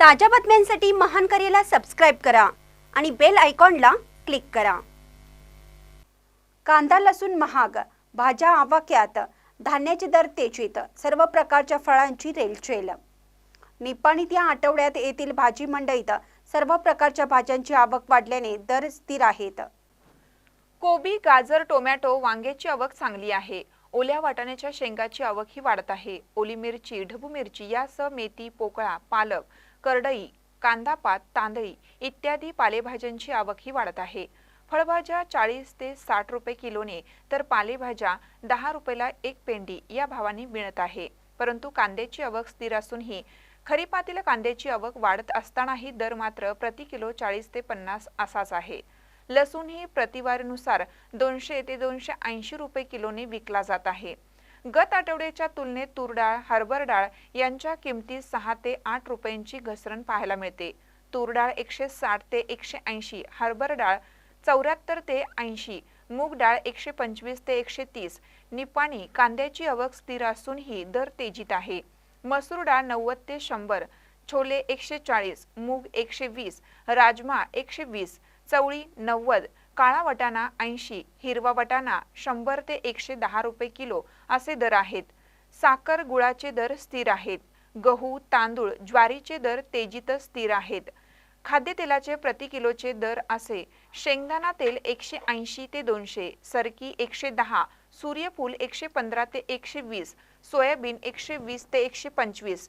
ताज्या बातम्यांसाठी महान करेला सबस्क्राईब करा आणि बेल आयकॉनला क्लिक करा. कांदा लसूण महाग भाज्या आवाक्यात धान्याचे दर तेजीत सर्व प्रकारच्या फळांची रेलचेल. निपाणीत या आठवड्यात येथील भाजी मंडईत सर्व प्रकारच्या भाज्यांची आवक वाढल्याने दर स्थिर आहेत. कोबी गाजर टोमॅटो वांग्याची आवक चांगली आहे. ओल्या वाटाण्याच्या शेंगाची आवक ही वाढत आहे. ओली मिरची ढबू मिरची यासह मेथी पोकळा पालक करडई कांदापात तांदळी इत्यादी पालेभाज्यांची आवक ही वाढत आहे. फळभाज्या चाळीस ते साठ रुपये किलोने तर पालेभाज्या दहा रुपयाला एक पेंडी या भावाने मिळत आहे. परंतु कांद्याची आवक स्थिर असूनही खरीपातील कांद्याची आवक वाढत असतानाही दर मात्र प्रति किलो चाळीस ते पन्नास असाच आहे. लसूण ही प्रतिवारीनुसार दोनशे ते दोनशे ऐंशी रुपये किलोने विकला जात आहे. गत आठवड्याच्या तुलनेत तूर डाळ हरभर डाळ यांच्या किमती सहा ते आठ रुपयांची घसरण पाहायला मिळते. तूर डाळ एकशे साठ ते एकशे ऐंशी हरभर डाळ चौऱ्याहत्तर ते ऐंशी मूग डाळ एकशे पंचवीस ते एकशे तीस निपाणी कांद्याची आवक स्थिर असूनही दर तेजीत आहे. मसूर डाळ नव्वद ते शंभर छोले एकशे चाळीस मूग एकशे वीस राजमा एकशे वीस चवळी नव्वद काळा वटाणा ऐंशी हिरवा वटाणा शंभर ते एकशे दहा रुपये किलो असे दर आहेत. साखर गुळाचे दर स्थिर आहेत. गहू तांदूळ ज्वारीचे दर तेजीतच स्थिर आहेत. खाद्यतेलाचे प्रति किलोचे दर असे. शेंगदाणा तेल एकशे ऐंशी ते दोनशे सरकी एकशे दहा सूर्यफूल एकशे पंधरा ते एकशे वीस सोयाबीन एकशे वीस ते एकशे पंचवीस.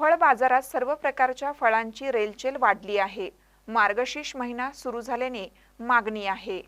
फळ बाजारात सर्व प्रकारच्या फळांची रेलचेल वाढली आहे. मार्गशीर्ष महिना सुरू झाल्याने मागणी आहे.